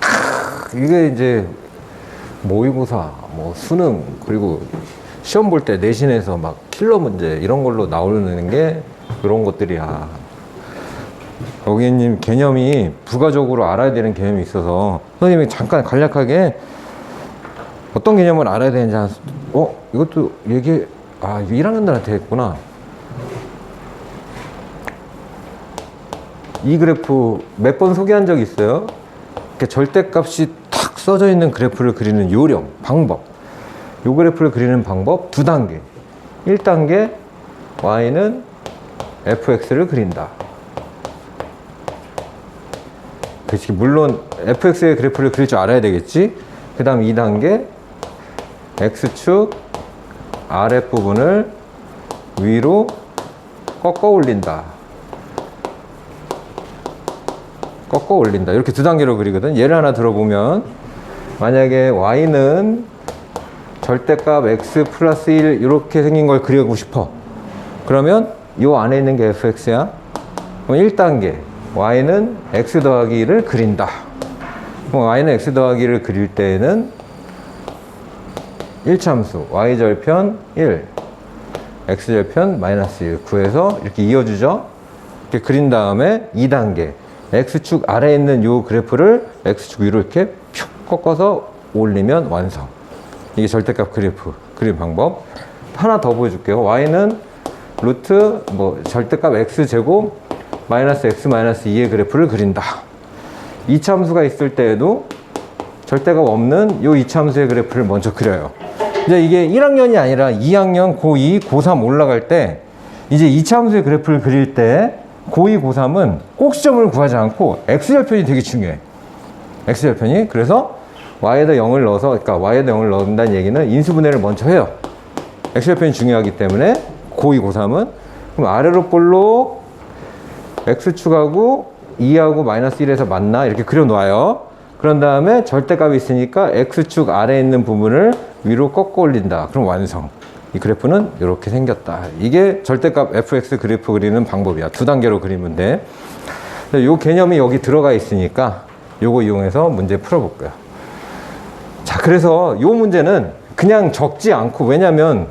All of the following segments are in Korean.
크, 이게 이제 모의고사, 뭐 수능 그리고 시험 볼 때 내신에서 막 킬러 문제 이런 걸로 나오는 게 그런 것들이야. 고객님 개념이 부가적으로 알아야 되는 개념이 있어서 선생님이 잠깐 간략하게 어떤 개념을 알아야 되는지 한, 어 이것도 얘기 아 이거 1학년들한테 했구나. 이 그래프 몇 번 소개한 적 있어요? 이렇게 절대값이 탁 써져 있는 그래프를 그리는 요령, 방법. 요 그래프를 그리는 방법 두 단계. 1단계 y는 fx를 그린다. 그렇지. 물론 fx의 그래프를 그릴 줄 알아야 되겠지. 그 다음 2단계 x축 아랫 부분을 위로 꺾어 올린다. 꺾어 올린다. 이렇게 두 단계로 그리거든. 예를 하나 들어보면 만약에 y는 절대값 x 플러스 1 이렇게 생긴 걸 그리고 싶어. 그러면 이 안에 있는 게 fx야. 그럼 1단계 y는 x 더하기 1을 그린다. 그럼 y는 x 더하기 1을 그릴 때에는 1참수 y절편 1 x절편 마이너스 1 구해서 이렇게 이어주죠. 이렇게 그린 다음에 2단계 x축 아래에 있는 요 그래프를 x축 위로 이렇게 쭉 꺾어서 올리면 완성. 이게 절대값 그래프 그림 방법. 하나 더 보여줄게요. y는 루트 뭐 절대값 x 제곱 마이너스 x 마이너스 2의 그래프를 그린다. 이참수가 있을 때에도 절대값 없는 요 이참수의 그래프를 먼저 그려요. 이제 이게 1학년이 아니라 2학년, 고2, 고3 올라갈 때 이제 이참수의 그래프를 그릴 때 고2, 고3은 꼭 시점을 구하지 않고 x절편이 되게 중요해. x절편이. 그래서 y에다 0을 넣어서, 그러니까 y에다 0을 넣는다는 얘기는 인수분해를 먼저 해요. x절편이 중요하기 때문에 고2, 고3은. 그럼 아래로 볼록 x축하고 2하고 마이너스 1에서 만나 이렇게 그려 놓아요. 그런 다음에 절대값이 있으니까 x축 아래에 있는 부분을 위로 꺾어 올린다. 그럼 완성. 이 그래프는 이렇게 생겼다. 이게 절대값 fx 그래프 그리는 방법이야. 두 단계로 그리면 돼. 이 개념이 여기 들어가 있으니까 요거 이용해서 문제 풀어볼게요. 자, 그래서 요 문제는 그냥 적지 않고 왜냐면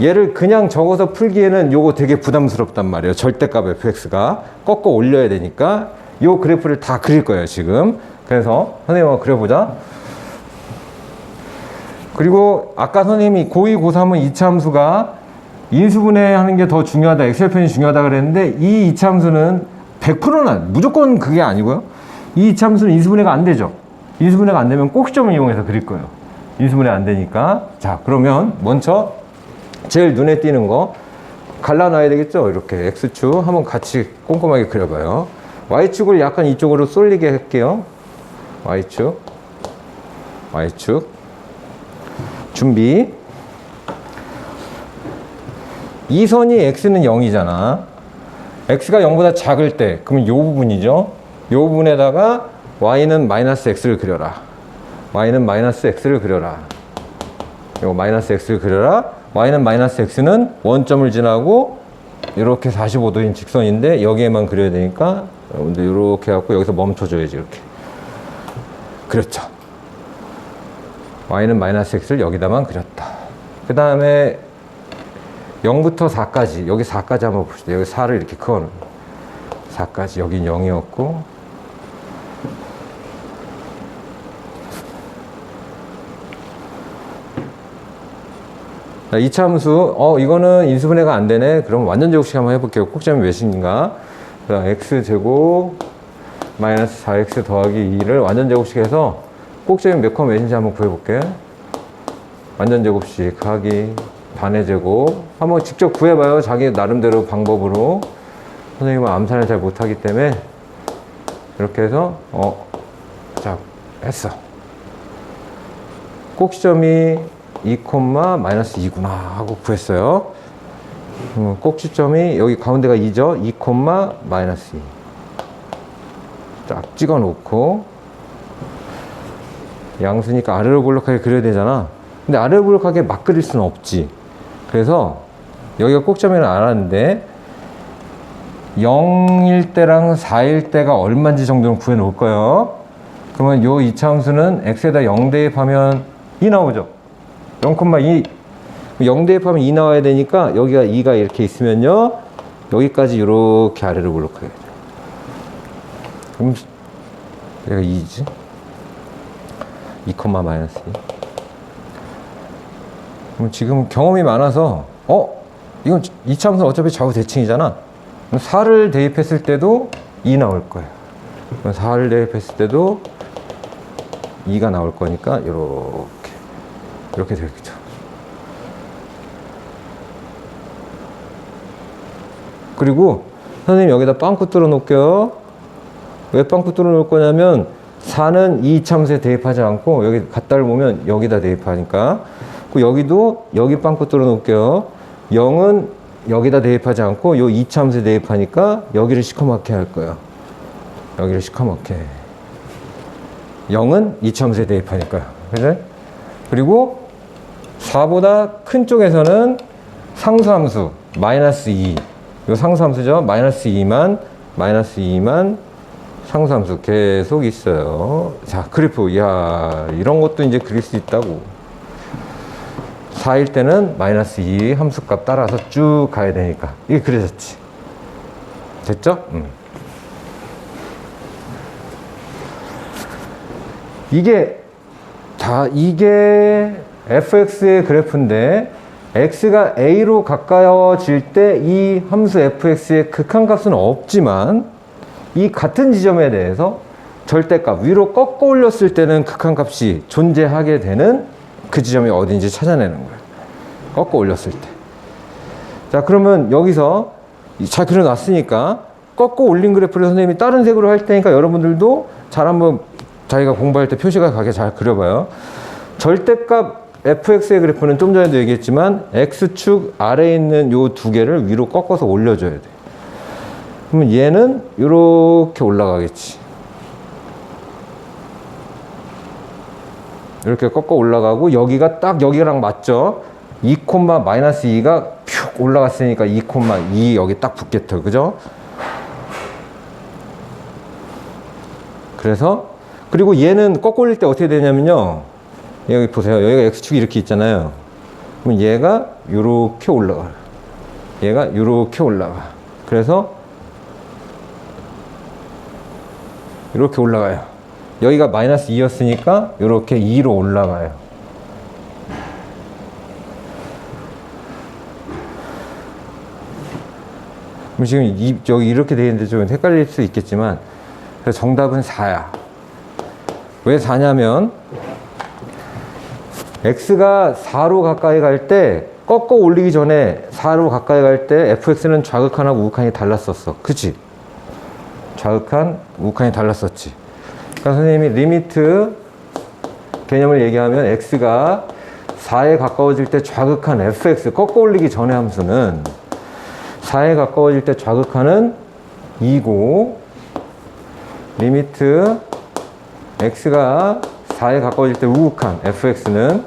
얘를 그냥 적어서 풀기에는 요거 되게 부담스럽단 말이에요. 절대값 fx가 꺾어 올려야 되니까 요 그래프를 다 그릴 거예요, 지금. 그래서 선생님 한번 그려보자. 그리고 아까 선생님이 고2, 고3은 이차함수가 인수분해 하는 게 더 중요하다, 엑셀 편이 중요하다 그랬는데 이 이차함수는 100%는 무조건 그게 아니고요. 이 이차함수는 인수분해가 안 되죠. 인수분해가 안 되면 꼭 시점을 이용해서 그릴 거예요. 인수분해 안 되니까. 자, 그러면 먼저 제일 눈에 띄는 거 갈라놔야 되겠죠? 이렇게 X축 한번 같이 꼼꼼하게 그려봐요. Y축을 약간 이쪽으로 쏠리게 할게요. Y축, Y축. 준비. 이 선이 X는 0이잖아. X가 0보다 작을 때, 그러면 이 부분이죠. 이 부분에다가 Y는 마이너스 X를 그려라. Y는 마이너스 X를 그려라. 이거 마이너스 X를 그려라. Y는 마이너스 X는 원점을 지나고 이렇게 45도인 직선인데 여기에만 그려야 되니까 여러분들 이렇게 해갖고 여기서 멈춰줘야지 이렇게. 그렇죠. Y는 마이너스 x를 여기다만 그렸다. 그 다음에 0부터 4까지 여기 4까지 한번 봅시다. 여기 4를 이렇게 그어놓은 4까지 여긴 0이었고 자, 이차함수 어 이거는 인수분해가 안 되네. 그럼 완전 제곱식 한번 해볼게요. 꼭지점이 몇인가? 자, x 제곱 마이너스 4x 더하기 2를 완전 제곱식 해서 꼭지점이 몇컴 몇인지 한번 구해볼게. 완전 제곱식 하기 반의 제곱 한번 직접 구해봐요. 자기 나름대로 방법으로 선생님은 암산을 잘 못하기 때문에 이렇게 해서 어, 자 했어. 꼭지점이 2, 마이너스 2구나 하고 구했어요. 음, 꼭지점이 여기 가운데가 2죠. 2, 마이너스 2. 쫙 찍어 놓고 양수니까 아래로 볼록하게 그려야 되잖아. 근데 아래로 볼록하게 막 그릴 수는 없지. 그래서 여기가 꼭점이는 알았는데 0일 때랑 4일 때가 얼마인지 정도는 구해 놓을 거예요. 그러면 요 이차함수는 x에다 0 대입하면 2 나오죠. 0,2 0 대입하면 2 나와야 되니까 여기가 2가 이렇게 있으면요. 여기까지 이렇게 아래로 올라가게 돼요. 그럼 얘가 2지? 2, 마이너스 2. 그럼 지금 경험이 많아서 어? 이건 이차함수 어차피 좌우 대칭이잖아. 그럼 4를 대입했을 때도 2 나올 거예요. 그럼 4를 대입했을 때도 2가 나올 거니까 이렇게 이렇게 되겠죠. 그리고 선생님 여기다 빵꾸 뚫어 놓을게요. 왜 빵꾸 뚫어 놓을 거냐면 4는 이 참수에 대입하지 않고 여기 갖다를 보면 여기다 대입하니까 그 여기도 여기 빵꾸 뚫어 놓을게요. 0은 여기다 대입하지 않고 요 이참수에 대입하니까 여기를 시커멓게 할 거예요. 여기를 시커멓게. 0은 이참수에 대입하니까요. 그죠? 그리고 4보다 큰 쪽에서는 상수함수 마이너스 2. 요 상수함수죠. 마이너스 2만 마이너스 2만 상수함수 계속 있어요. 자, 그래프. 이야, 이런 것도 이제 그릴 수 있다고. 4일 때는 마이너스 2 함수값 따라서 쭉 가야 되니까. 이게 그려졌지. 됐죠? 음. 이게 다 이게 fx의 그래프인데 x가 a로 가까워질 때 이 함수 fx의 극한값은 없지만 이 같은 지점에 대해서 절대값 위로 꺾어 올렸을 때는 극한값이 존재하게 되는 그 지점이 어딘지 찾아내는 거예요. 꺾어 올렸을 때. 자, 그러면 여기서 잘 그려놨으니까 꺾어 올린 그래프를 선생님이 다른 색으로 할 테니까 여러분들도 잘 한번 자기가 공부할 때 표시가 가게 잘 그려봐요. 절대값 fx의 그래프는 좀 전에도 얘기했지만 x축 아래에 있는 요 두 개를 위로 꺾어서 올려줘야 돼. 그러면 얘는 이렇게 올라가겠지. 이렇게 꺾어 올라가고 여기가 딱 여기랑 맞죠? 2 마이너스 2가 푹 올라갔으니까 2 2 여기 딱 붙겠죠. 그죠? 그래서 그리고 얘는 꺾어 올릴 때 어떻게 되냐면요. 여기 보세요. 여기가 x축이 이렇게 있잖아요. 그럼 얘가 이렇게 올라가. 얘가 이렇게 올라가. 그래서 이렇게 올라가요. 여기가 마이너스 2였으니까 이렇게 2로 올라가요. 그럼 지금 이, 여기 이렇게 되어 있는데 좀 헷갈릴 수 있겠지만 그래서 정답은 4야. 왜 4냐면 x가 4로 가까이 갈 때 꺾어 올리기 전에 4로 가까이 갈 때 fx는 좌극한하고 우극한이 달랐었어. 그치? 좌극한, 우극한이 달랐었지. 그러니까 선생님이 리미트 개념을 얘기하면 x가 4에 가까워질 때 좌극한 fx, 꺾어 올리기 전의 함수는 4에 가까워질 때 좌극한은 2고 리미트 x가 4에 가까워질 때 우극한 fx는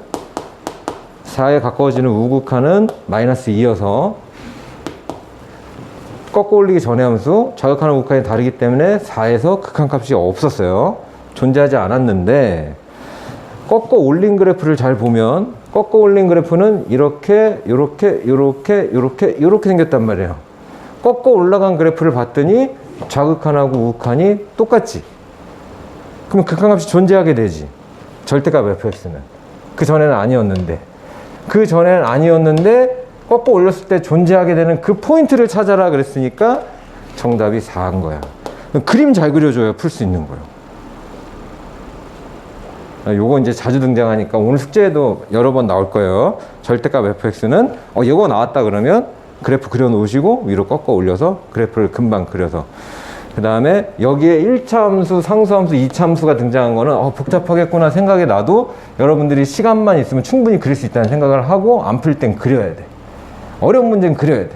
4에 가까워지는 우극한은 마이너스 2여서 꺾어 올리기 전의 함수 좌극한과 우극한이 다르기 때문에 4에서 극한값이 없었어요. 존재하지 않았는데 꺾어 올린 그래프를 잘 보면 꺾어 올린 그래프는 이렇게 이렇게 이렇게 이렇게 이렇게 생겼단 말이에요. 꺾어 올라간 그래프를 봤더니 좌극한하고 우극한이 똑같지. 그럼 극한값이 존재하게 되지. 절대값 fx는. 그 전에는 아니었는데. 그 전에는 아니었는데 꺾어 올렸을 때 존재하게 되는 그 포인트를 찾아라 그랬으니까 정답이 4인 거야. 그림 잘 그려줘야 풀 수 있는 거예요. 아, 요거 이제 자주 등장하니까 오늘 숙제에도 여러 번 나올 거예요. 절대값 fx는 어 이거 나왔다 그러면 그래프 그려 놓으시고 위로 꺾어 올려서 그래프를 금방 그려서 그 다음에 여기에 1차 함수, 상수함수, 2차 함수가 등장한 거는 어, 복잡하겠구나 생각이 나도 여러분들이 시간만 있으면 충분히 그릴 수 있다는 생각을 하고 안 풀 땐 그려야 돼. 어려운 문제는 그려야 돼.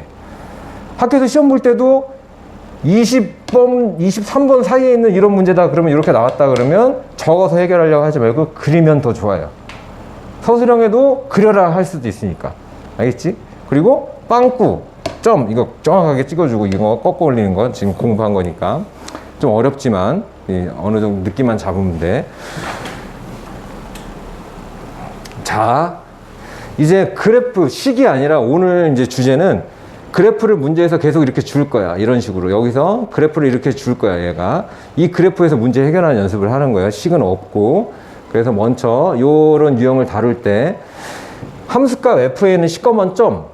학교에서 시험 볼 때도 20번, 23번 사이에 있는 이런 문제다 그러면 이렇게 나왔다 그러면 적어서 해결하려고 하지 말고 그리면 더 좋아요. 서술형에도 그려라 할 수도 있으니까. 알겠지? 그리고 빵꾸, 점, 이거 정확하게 찍어주고 이거 꺾어 올리는 건 지금 공부한 거니까. 좀 어렵지만 이 어느 정도 느낌만 잡으면 돼. 자, 이제 그래프 식이 아니라 오늘 이제 주제는 그래프를 문제에서 계속 이렇게 줄 거야. 이런 식으로. 여기서 그래프를 이렇게 줄 거야, 얘가. 이 그래프에서 문제 해결하는 연습을 하는 거야. 식은 없고. 그래서 먼저 요런 유형을 다룰 때 함수값 f에는 시꺼먼 점.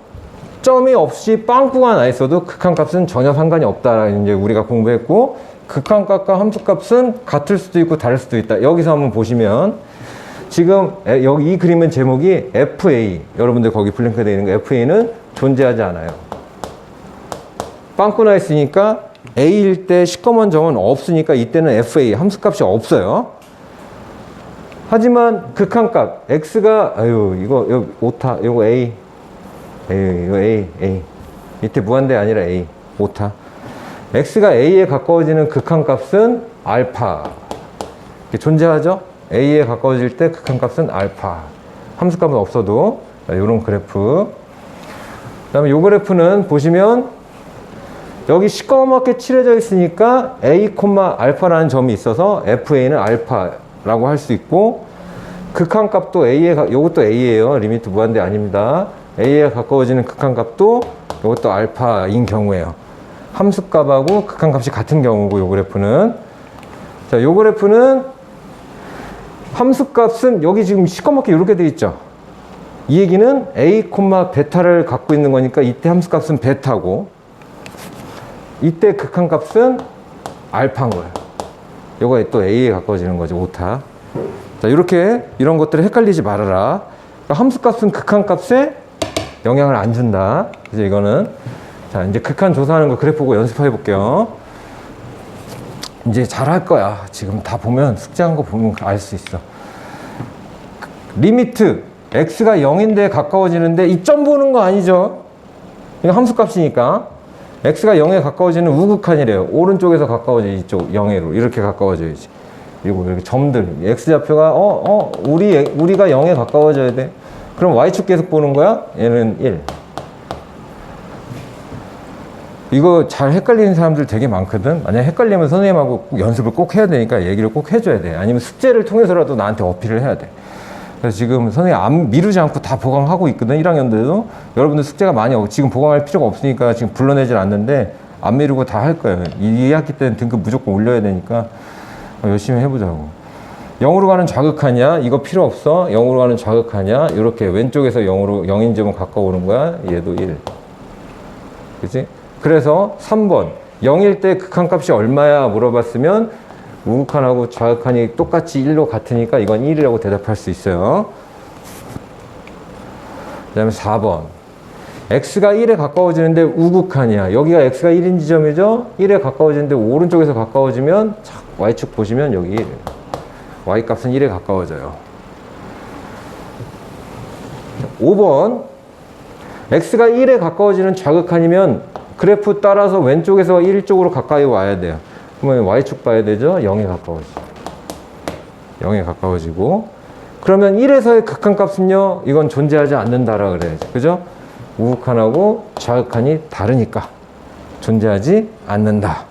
점이 없이 빵꾸가 나 있어도 극한값은 전혀 상관이 없다. 이제 우리가 공부했고 극한값과 함수값은 같을 수도 있고 다를 수도 있다. 여기서 한번 보시면 지금 에- 여기 이 그림은 제목이 FA. 여러분들 거기 블랭크 되어 있는 거. FA는 존재하지 않아요. 빵꾸 나 있으니까 A일 때 시꺼먼 점은 없으니까 이때는 FA 함수값이 없어요. 하지만 극한값. X가 아유 이거 여기 오타. 이거 A. A 이거 A A. 밑에 무한대 아니라 A. 오타. X가 A에 가까워지는 극한값은 알파. 이렇게 존재하죠? A에 가까워질 때 극한값은 알파 함수값은 없어도 이런 그래프 그 다음에 이 그래프는 보시면 여기 시꺼멓게 칠해져 있으니까 A, 알파라는 점이 있어서 FA는 알파라고 할 수 있고 극한값도 A에 가- 요것도 A예요. 리미트 무한대 아닙니다. A에 가까워지는 극한값도 요것도 알파인 경우예요. 함수값하고 극한값이 같은 경우고 요 그래프는 자, 요 그래프는 함수값은 여기 지금 시꺼멓게 이렇게 돼 있죠. 이 얘기는 A, 베타를 갖고 있는 거니까 이때 함수값은 베타고 이때 극한값은 알파인 거예요. 요거 또 A에 가까워지는 거죠, 오타. 자, 이렇게 이런 것들을 헷갈리지 말아라. 그러니까 함수값은 극한값에 영향을 안 준다. 그래서 이거는 자, 이제 극한 조사하는 거 그래프 보고 연습해 볼게요. 이제 잘할 거야. 지금 다 보면 숙제한 거 보면 알 수 있어. 리미트 x가 0인데 가까워지는데 이점 보는 거 아니죠? 이거 함수값이니까 x가 0에 가까워지는 우극한이래요. 오른쪽에서 가까워져 이쪽 0에로 이렇게 가까워져야지. 그리고 이렇게 점들 x 좌표가 어어 우리 우리가 0에 가까워져야 돼. 그럼 y축 계속 보는 거야? 얘는 1. 이거 잘 헷갈리는 사람들 되게 많거든. 만약 헷갈리면 선생님하고 꼭 연습을 꼭 해야 되니까 얘기를 꼭 해줘야 돼. 아니면 숙제를 통해서라도 나한테 어필을 해야 돼. 그래서 지금 선생님 안 미루지 않고 다 보강하고 있거든. 1학년들도 여러분들 숙제가 많이 없, 지금 보강할 필요가 없으니까 지금 불러내질 않는데 안 미루고 다 할 거예요. 이 2학기 때는 등급 무조건 올려야 되니까 열심히 해보자고. 0으로 가는 좌극하냐? 이거 필요 없어. 0으로 가는 좌극하냐? 이렇게 왼쪽에서 0으로 0인 점은 가까워 오는 거야. 얘도 1. 그지? 그래서 3번 0일 때 극한값이 얼마야 물어봤으면 우극한하고 좌극한이 똑같이 1로 같으니까 이건 1이라고 대답할 수 있어요. 그 다음에 4번 x가 1에 가까워지는데 우극한이야. 여기가 x가 1인 지점이죠? 1에 가까워지는데 오른쪽에서 가까워지면 착, y축 보시면 여기 1. y 값은 1에 가까워져요. 5번 x가 1에 가까워지는 좌극한이면 그래프 따라서 왼쪽에서 1 쪽으로 가까이 와야 돼요. 그러면 y축 봐야 되죠? 0에 가까워지죠. 0에 가까워지고 그러면 1에서의 극한값은요. 이건 존재하지 않는다라 그래야죠. 그죠? 우극한하고 좌극한이 다르니까 존재하지 않는다.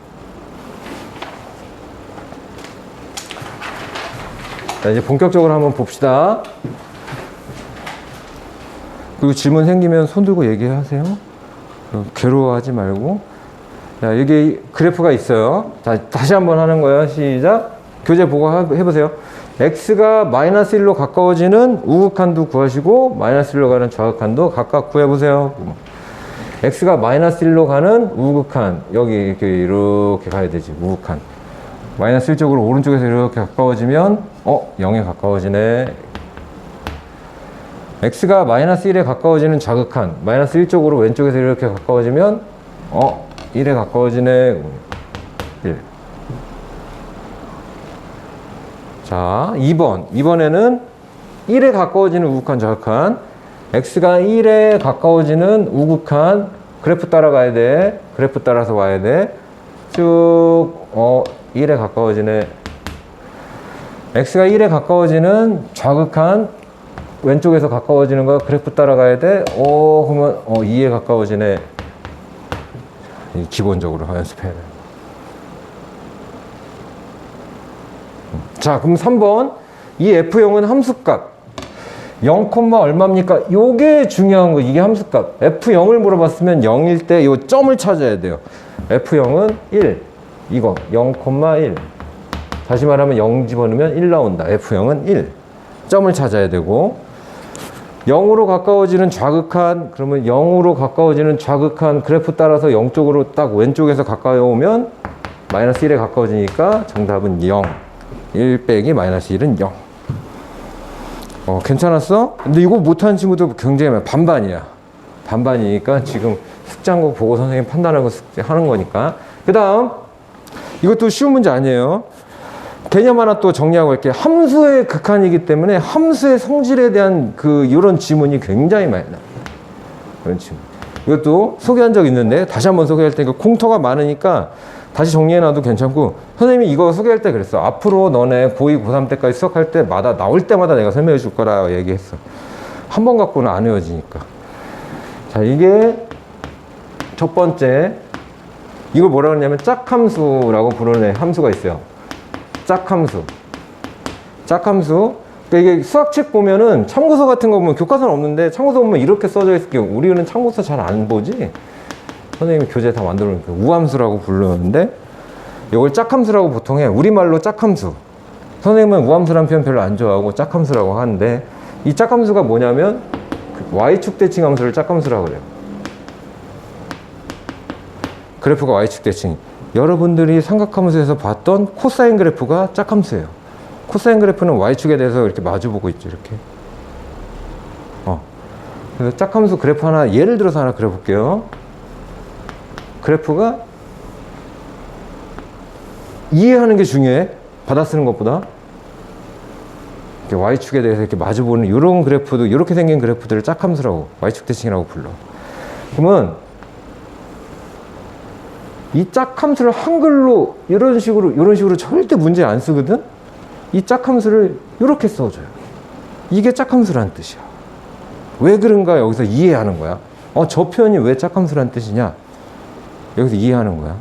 자, 이제 본격적으로 한번 봅시다. 그리고 질문 생기면 손 들고 얘기하세요. 어, 괴로워하지 말고. 자, 여기 그래프가 있어요. 자, 다시 한번 하는 거예요. 시작. 교재 보고 하- 해보세요. x가 마이너스 1로 가까워지는 우극한도 구하시고, 마이너스 1로 가는 좌극한도 각각 구해보세요. x가 마이너스 1로 가는 우극한. 여기 이렇게, 이렇게 가야 되지. 우극한. 마이너스 1쪽으로 오른쪽에서 이렇게 가까워지면, 어, 0에 가까워지네. X가 마이너스 1에 가까워지는 좌극한 마이너스 1 쪽으로 왼쪽에서 이렇게 가까워지면 어 1에 가까워지네. 1. 자 2번. 2번에는 1에 가까워지는 우극한 좌극한 x가 1에 가까워지는 우극한 그래프 따라가야 돼. 그래프 따라서 와야 돼쭉 어 1에 가까워지네. x가 1에 가까워지는 좌극한 왼쪽에서 가까워지는 거 그래프 따라가야 돼. 어, 그러면 어 2에 가까워지네. 이 기본적으로 연습해야 돼. 자, 그럼 3번. 이 F형은 함수값. 0, 얼마입니까? 요게 중요한 거. 이게 함수값. F0을 물어봤으면 0일 때 요 점을 찾아야 돼요. F0은 1. 이거 0,1. 다시 말하면 0 집어넣으면 1 나온다. F0은 1. 점을 찾아야 되고 0으로 가까워지는 좌극한 그러면 0으로 가까워지는 좌극한 그래프 따라서 0 쪽으로 딱 왼쪽에서 가까이 오면 마이너스 1에 가까워지니까 정답은 0. 1 빼기 마이너스 1은 0. 어, 괜찮았어? 근데 이거 못하는 친구도 굉장히 많아. 반반이야. 반반이니까 지금 숙제한 거 보고 선생님 판단하고 숙제하는 거니까. 그 다음, 이것도 쉬운 문제 아니에요. 개념 하나 또 정리하고 이렇게 함수의 극한이기 때문에 함수의 성질에 대한 그 이런 지문이 굉장히 많이 나요. 그런 지문. 이것도 소개한 적 있는데 다시 한번 소개할 테니까 공터가 많으니까 다시 정리해놔도 괜찮고 선생님이 이거 소개할 때 그랬어. 앞으로 너네 고2, 고3 때까지 수학할 때마다 나올 때마다 내가 설명해 줄 거라 얘기했어. 한 번 갖고는 안 외워지니까. 자, 이게 첫 번째. 이걸 뭐라 그러냐면 짝함수라고 부르는 함수가 있어요. 짝함수. 짝함수. 그러니까 이게 수학책 보면은 참고서 같은 거 보면 교과서는 없는데 참고서 보면 이렇게 써져 있을 경우 우리는 참고서 잘 안 보지. 선생님이 교재 다 만들어 놓으니까 우함수라고 부르는데 이걸 짝함수라고 보통 해. 우리말로 짝함수. 선생님은 우함수란 표현 별로 안 좋아하고 짝함수라고 하는데 이 짝함수가 뭐냐면 그 y축 대칭 함수를 짝함수라고 그래요. 그래프가 y축 대칭. 여러분들이 삼각함수에서 봤던 코사인 그래프가 짝함수예요. 코사인 그래프는 y축에 대해서 이렇게 마주보고 있죠, 이렇게. 어. 그래서 짝함수 그래프 하나 예를 들어서 하나 그려볼게요. 그래프가 이해하는 게 중요해. 받아 쓰는 것보다. y축에 대해서 이렇게 마주보는 이런 그래프도 이렇게 생긴 그래프들을 짝함수라고 y축 대칭이라고 불러. 그러면 이 짝함수를 한글로 이런 식으로 이런 식으로 절대 문제 안 쓰거든. 이 짝함수를 이렇게 써줘요. 이게 짝함수라는 뜻이야. 왜 그런가 여기서 이해하는 거야. 어, 저 표현이 왜 짝함수라는 뜻이냐? 여기서 이해하는 거야.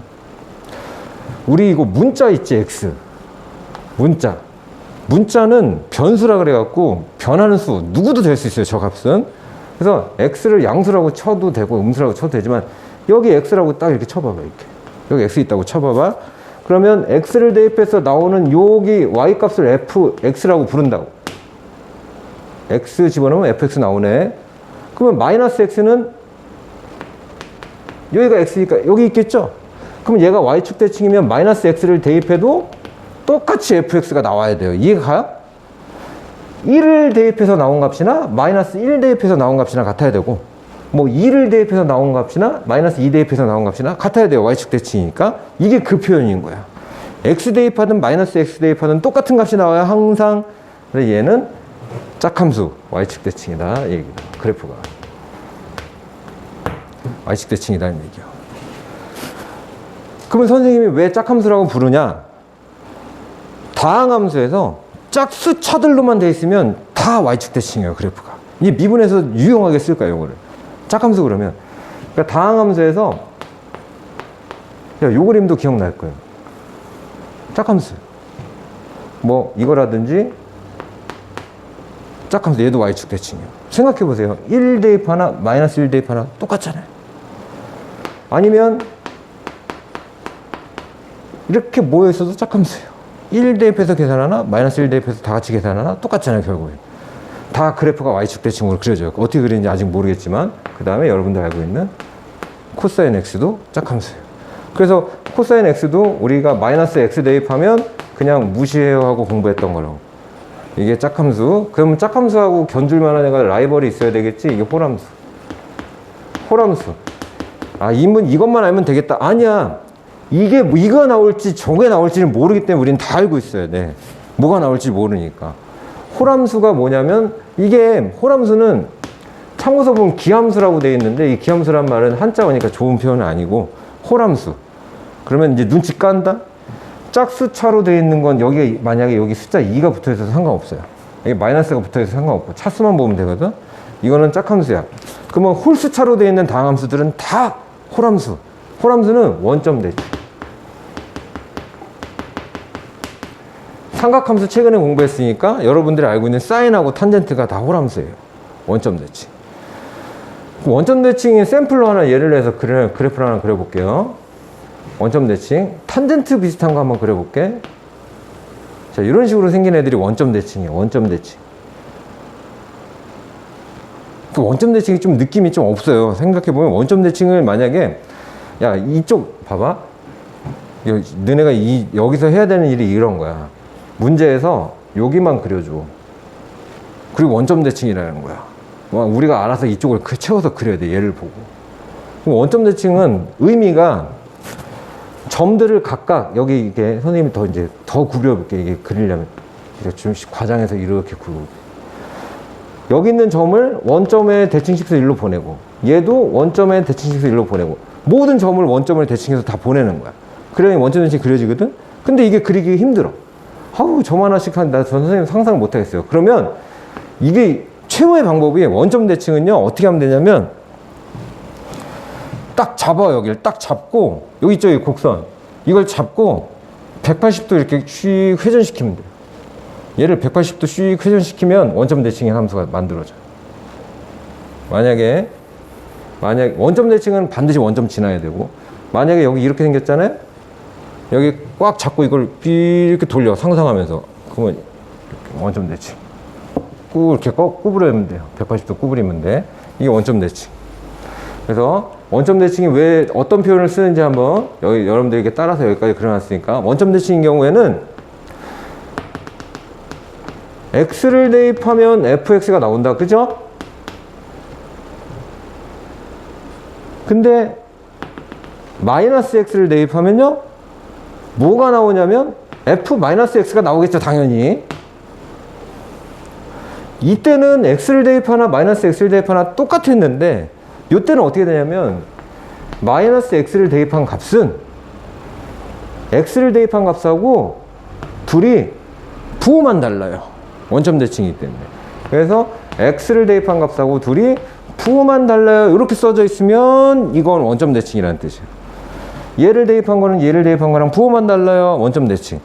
우리 이거 문자 있지, x. 문자. 문자는 변수라 그래갖고 변하는 수, 누구도 될 수 있어요, 저 값은. 그래서 x를 양수라고 쳐도 되고 음수라고 쳐도 되지만 여기 x라고 딱 이렇게 쳐봐봐, 이렇게. 여기 x 있다고 쳐봐봐. 그러면 x를 대입해서 나오는 여기 y 값을 f, x라고 부른다고. x 집어넣으면 fx 나오네. 그러면 마이너스 x는 여기가 x니까 여기 있겠죠? 그럼 얘가 y축 대칭이면 마이너스 x를 대입해도 똑같이 fx가 나와야 돼요. 이해가 가요? 1을 대입해서 나온 값이나 마이너스 1 대입해서 나온 값이나 같아야 되고 뭐 2를 대입해서 나온 값이나 마이너스 2 대입해서 나온 값이나 같아야 돼요. y축 대칭이니까 이게 그 표현인 거야. x 대입하든 마이너스 x 대입하든 똑같은 값이 나와야 항상 그래서 얘는 짝함수 y축 대칭이다 얘기다. 그래프가 y축 대칭이다는 얘기야. 그러면 선생님이 왜 짝함수라고 부르냐? 다항함수에서 짝수 차들로만 돼 있으면 다 y축 대칭이에요 그래프가. 이 미분에서 유용하게 쓸까요, 이거를? 짝함수 그러면. 그러니까 다항함수에서 야, 요 그림도 기억날 거예요. 짝함수. 뭐 이거라든지 짝함수 얘도 y축 대칭이에요. 생각해 보세요. 1 대입 하나, 마이너스 1 대입 하나 똑같잖아요. 아니면 이렇게 모여 있어도 짝함수예요. 1 대입해서 계산하나, 마이너스 1 대입해서 다 같이 계산하나 똑같잖아요, 결국에. 다 그래프가 y축 대칭으로 그려져요. 어떻게 그리는지 아직 모르겠지만 그 다음에 여러분들 알고 있는 코사인 x도 짝 함수예요. 그래서 코사인 x도 우리가 마이너스 x 대입하면 그냥 무시해요 하고 공부했던 거라고. 이게 짝함수. 그러면 짝함수하고 견줄 만한 애가 라이벌이 있어야 되겠지? 이게 호람수. 호람수. 아, 이문 이것만 알면 되겠다. 아니야. 이게 뭐 이거 나올지 저게 나올지는 모르기 때문에 우리는 다 알고 있어야 돼. 뭐가 나올지 모르니까. 호람수가 뭐냐면 이게 호람수는 참고서 보면 기함수라고 되어 있는데 이 기함수란 말은 한자어니까 좋은 표현은 아니고 호람수. 그러면 이제 눈치 깐다? 짝수차로 되어 있는 건 여기 만약에 여기 숫자 2가 붙어 있어서 상관없어요. 이게 마이너스가 붙어 있어서 상관없고 차수만 보면 되거든. 이거는 짝함수야. 그러면 홀수차로 되어 있는 다항함수들은 다 호람수. 호람수는 원점 대칭. 삼각함수 최근에 공부했으니까 여러분들이 알고 있는 사인하고 탄젠트가 다 홀함수예요. 원점 대칭. 그 원점 대칭의 샘플로 하나 예를 내서 그래, 그래프를 하나 그려볼게요. 원점 대칭. 탄젠트 비슷한 거 한번 그려볼게. 자, 이런 식으로 생긴 애들이 원점 대칭이에요. 원점 대칭. 그 원점 대칭이 좀 느낌이 좀 없어요. 생각해보면 원점 대칭을 만약에, 야, 이쪽, 봐봐. 여- 너네가 이, 여기서 해야 되는 일이 이런 거야. 문제에서 여기만 그려줘. 그리고 원점 대칭이라는 거야. 와, 우리가 알아서 이쪽을 그- 채워서 그려야 돼. 얘를 보고. 원점 대칭은 의미가 점들을 각각 여기 이게 선생님이 더 이제 더 구려볼게 이게 그리려면 좀 과장해서 이렇게 구르고 여기 있는 점을 원점의 대칭식수 일로 보내고 얘도 원점의 대칭식수 일로 보내고 모든 점을 원점을 대칭해서 다 보내는 거야. 그래야 원점 대칭이 그려지거든. 근데 이게 그리기 힘들어. 아우 점 하나씩 한나 선생님 상상을 못 하겠어요. 그러면 이게 최고의 방법이 원점 대칭은요 어떻게 하면 되냐면 딱 잡아 여기를 딱 잡고 여기 있죠 이 곡선 이걸 잡고 180도 이렇게 슉 회전시키면 돼요. 얘를 180도 슉 회전시키면 원점 대칭의 함수가 만들어져요. 만약에 만약 원점 대칭은 반드시 원점 지나야 되고 만약에 여기 이렇게 생겼잖아요. 여기 꽉 잡고 이걸 삐 이렇게 돌려 상상하면서 그러면 이렇게 원점 대칭. 꾹 이렇게 꺾 구부리면 돼요. 180도 구부리면 돼. 이게 원점 대칭. 그래서 원점 대칭이 왜 어떤 표현을 쓰는지 한번 여기 여러분들에게 따라서 여기까지 그려놨으니까 원점 대칭인 경우에는 x를 대입하면 fx가 나온다. 그죠? 근데 마이너스 x를 대입하면요. 뭐가 나오냐면 f 마이너스 x가 나오겠죠. 당연히. 이때는 x를 대입하나 마이너스 x를 대입하나 똑같았는데 이때는 어떻게 되냐면 마이너스 x를 대입한 값은 x를 대입한 값하고 둘이 부호만 달라요. 원점 대칭이기 때문에. 그래서 x를 대입한 값하고 둘이 부호만 달라요. 이렇게 써져 있으면 이건 원점 대칭이라는 뜻이에요. 얘를 대입한 거는 얘를 대입한 거랑 부호만 달라요. 원점 대칭.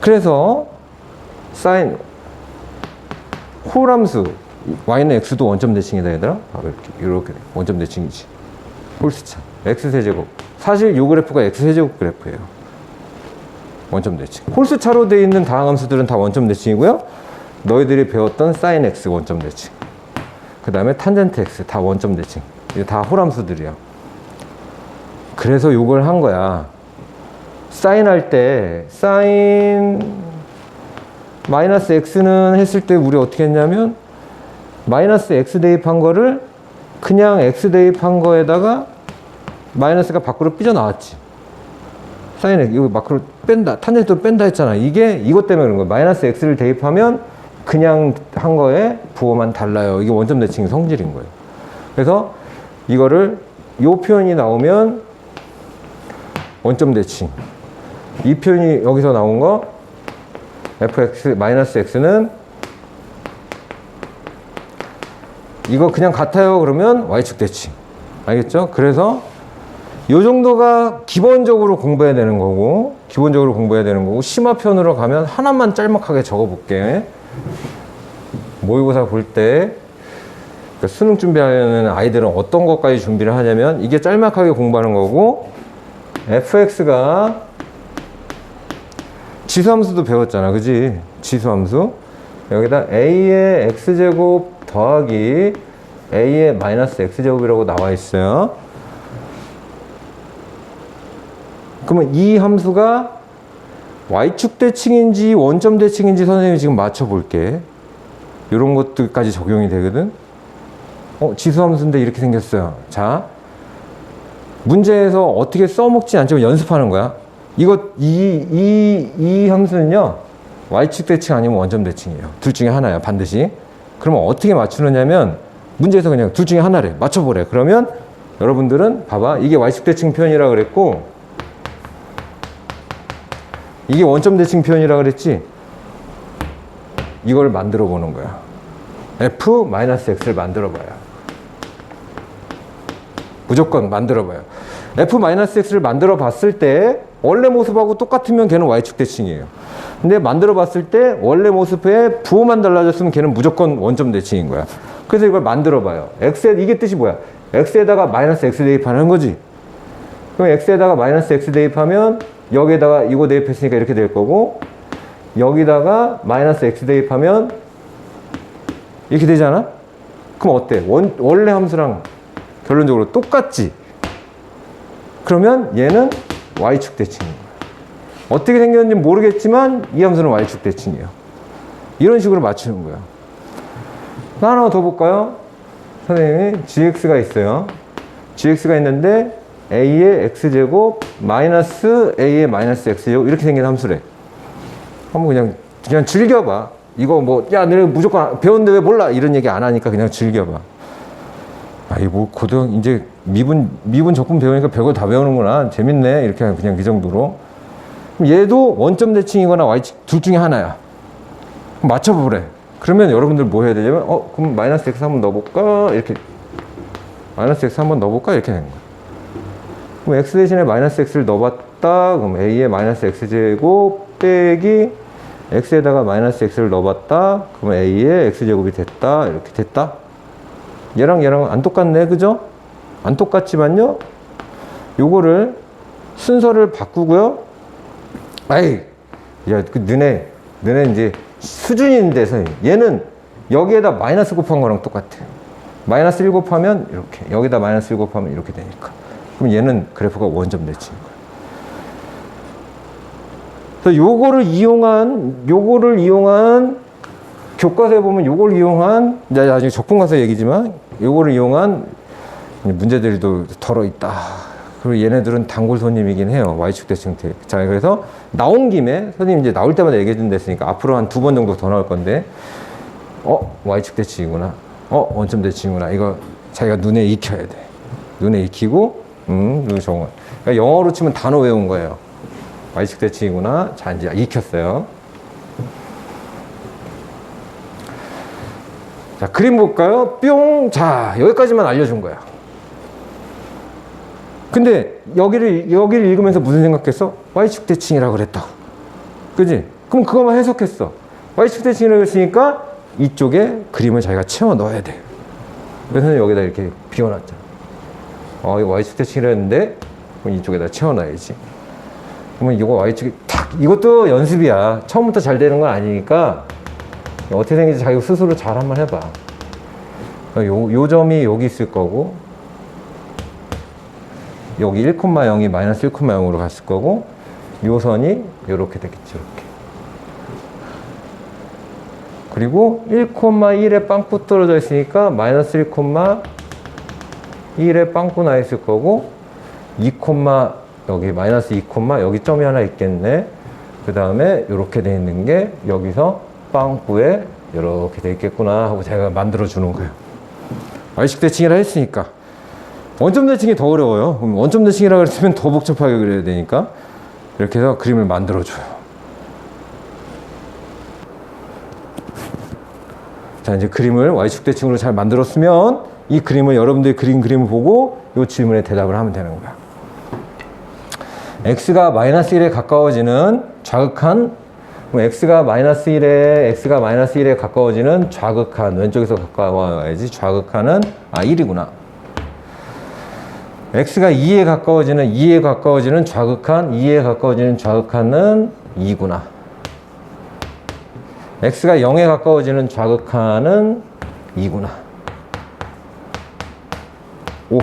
그래서 사인 홀함수 y는 x도 원점 대칭이다 얘들아? 이렇게 이렇게 돼. 원점 대칭이지. 홀수차. x 세제곱. 사실 요 그래프가 x 세제곱 그래프예요. 원점 대칭. 홀수차로 되어 있는 다항함수들은 다 원점 대칭이고요. 너희들이 배웠던 사인 x 원점 대칭. 그 다음에 탄젠트 x 다 원점 대칭. 이게 다 홀함수들이야 그래서 요걸 한 거야 사인 할 때 사인 마이너스 x는 했을 때 우리 어떻게 했냐면 마이너스 x 대입한 거를 그냥 x 대입한 거에다가 마이너스가 밖으로 삐져나왔지. 사인 x 이거 밖으로 뺀다. 탄젠트 뺀다 했잖아. 이게 이것 때문에 그런 거야. 마이너스 x를 대입하면 그냥 한 거에 부호만 달라요. 이게 원점 대칭의 성질인 거예요. 그래서 이거를 요 표현이 나오면 원점 대칭. 이 표현이 여기서 나온 거 fx 마이너스 x는 이거 그냥 같아요 그러면 y축 대칭 알겠죠? 그래서 요 정도가 기본적으로 공부해야 되는 거고 기본적으로 공부해야 되는 거고 심화편으로 가면 하나만 짤막하게 적어 볼게 모의고사 볼때 그러니까 수능 준비하는 아이들은 어떤 것까지 준비를 하냐면 이게 짤막하게 공부하는 거고 fx가 지수함수도 배웠잖아. 그지? 지수함수. 여기다 a의 x제곱 더하기 a의 마이너스 x제곱이라고 나와 있어요. 그러면 이 함수가 y축 대칭인지 원점 대칭인지 선생님이 지금 맞춰 볼게. 이런 것들까지 적용이 되거든. 어 지수함수인데 이렇게 생겼어요. 자 문제에서 어떻게 써먹지 않지만 연습하는 거야? 이거 이, 이, 이 함수는요 y축 대칭 아니면 원점 대칭이에요. 둘 중에 하나야 반드시. 그러면 어떻게 맞추느냐면 문제에서 그냥 둘 중에 하나래. 맞춰보래. 그러면 여러분들은 봐봐. 이게 y축 대칭 표현이라 그랬고 이게 원점 대칭 표현이라 그랬지? 이걸 만들어 보는 거야. F-x를 만들어 봐요 무조건 만들어 봐요 f-x를 만들어 봤을 때 원래 모습하고 똑같으면 걔는 y축 대칭이에요. 근데 만들어 봤을 때 원래 모습에 부호만 달라졌으면 걔는 무조건 원점 대칭인 거야. 그래서 이걸 만들어 봐요. x에 이게 뜻이 뭐야? x에다가 마이너스 x 대입하는 거지. 그럼 x에다가 마이너스 x 대입하면 여기에다가 이거 대입했으니까 이렇게 될 거고 여기다가 마이너스 x 대입하면 이렇게 되잖아? 그럼 어때? 원, 원래 함수랑 결론적으로 똑같지? 그러면 얘는 y축 대칭인 거야. 어떻게 생겼는지 모르겠지만 이 함수는 y축 대칭이에요. 이런 식으로 맞추는 거야. 하나 더 볼까요? 선생님이 gx가 있어요. gx가 있는데 a의 x제곱 마이너스 a의 마이너스 x제곱 이렇게 생긴 함수래. 한번 그냥 그냥 즐겨봐. 이거 뭐 야 너네 무조건 배웠는데 왜 몰라 이런 얘기 안 하니까 그냥 즐겨봐. 아이 뭐 고등 이제 미분 미분 적분 배우니까 별걸 다 배우는구나 재밌네 이렇게 그냥 그 정도로. 얘도 원점 대칭이거나 y 둘 중에 하나야. 맞춰보래. 그러면 여러분들 뭐 해야 되냐면 어 그럼 마이너스 x 한번 넣어볼까 이렇게 마이너스 x 한번 넣어볼까 이렇게 되는 거야. 그럼 x 대신에 마이너스 x를 넣어봤다. 그럼 a의 마이너스 x 제곱 빼기 x에다가 마이너스 x를 넣어봤다. 그럼 a의 x 제곱이 됐다. 이렇게 됐다. 얘랑 얘랑 안 똑같네, 그죠? 안 똑같지만요. 요거를 순서를 바꾸고요. 아이, 야, 그 너네, 너네 이제 수준인데 선생님. 얘는 여기에다 마이너스 곱한 거랑 똑같아요. 마이너스 1 곱하면 이렇게, 여기다 마이너스 1 곱하면 이렇게 되니까. 그럼 얘는 그래프가 원점 대칭인 거예요. 그래서 요거를 이용한, 요거를 이용한 교과서에 보면 요걸 이용한, 나중에 적분 가서 얘기지만, 요거를 이용한 문제들도 덜어 있다. 그리고 얘네들은 단골 손님이긴 해요. Y축 대칭 테. 자, 그래서 나온 김에, 선생님 이제 나올 때마다 얘기해 준댔으니까 앞으로 한 두 번 정도 더 나올 건데, 어, Y축 대칭이구나. 어, 원점 대칭이구나. 이거 자기가 눈에 익혀야 돼. 눈에 익히고, 음, 이거 정원. 그러니까 영어로 치면 단어 외운 거예요. Y축 대칭이구나. 자, 이제 익혔어요. 자, 그림 볼까요? 뿅! 자, 여기까지만 알려준 거야. 근데 여기를, 여기를 읽으면서 무슨 생각했어? Y축 대칭이라고 그랬다고. 그지? 그럼 그것만 해석했어. Y축 대칭이라고 했으니까 이쪽에 그림을 자기가 채워 넣어야 돼. 그래서 여기다 이렇게 비워놨잖아. 어, 이거 Y축 대칭이라 했는데, 그럼 이쪽에다 채워 놔야지. 그러면 이거 Y축이 탁! 이것도 연습이야. 처음부터 잘 되는 건 아니니까, 어떻게 생긴지 자기 스스로 잘 한번 해봐. 요, 요 점이 여기 있을 거고, 여기 1,0이 마이너스 1,0으로 갔을 거고, 요 선이 요렇게 되겠죠, 이렇게. 그리고 1,1에 빵꾸 떨어져 있으니까 마이너스 1,1에 빵꾸 나 있을 거고, 2, 여기 마이너스 2, 여기 점이 하나 있겠네. 그 다음에 이렇게 돼 있는 게 여기서 빵꾸에 이렇게 돼 있겠구나 하고 제가 만들어 주는 거예요. Y식 대칭이라 했으니까. 원점 대칭이 더 어려워요. 원점 대칭이라 그랬으면 더 복잡하게 그려야 되니까 이렇게 해서 그림을 만들어 줘요. 자, 이제 그림을 Y축 대칭으로 잘 만들었으면 이 그림을 여러분들이 그린 그림을 보고 이 질문에 대답을 하면 되는 거야. x가 마이너스 1에 가까워지는 좌극한 그럼 x가 마이너스 1에 x가 마이너스 1에 가까워지는 좌극한 왼쪽에서 가까워야지 좌극한은 아 1이구나. x가 2에 가까워지는 2에 가까워지는 좌극한 2에 가까워지는 좌극한은 2구나. x가 0에 가까워지는 좌극한은 2구나. 5.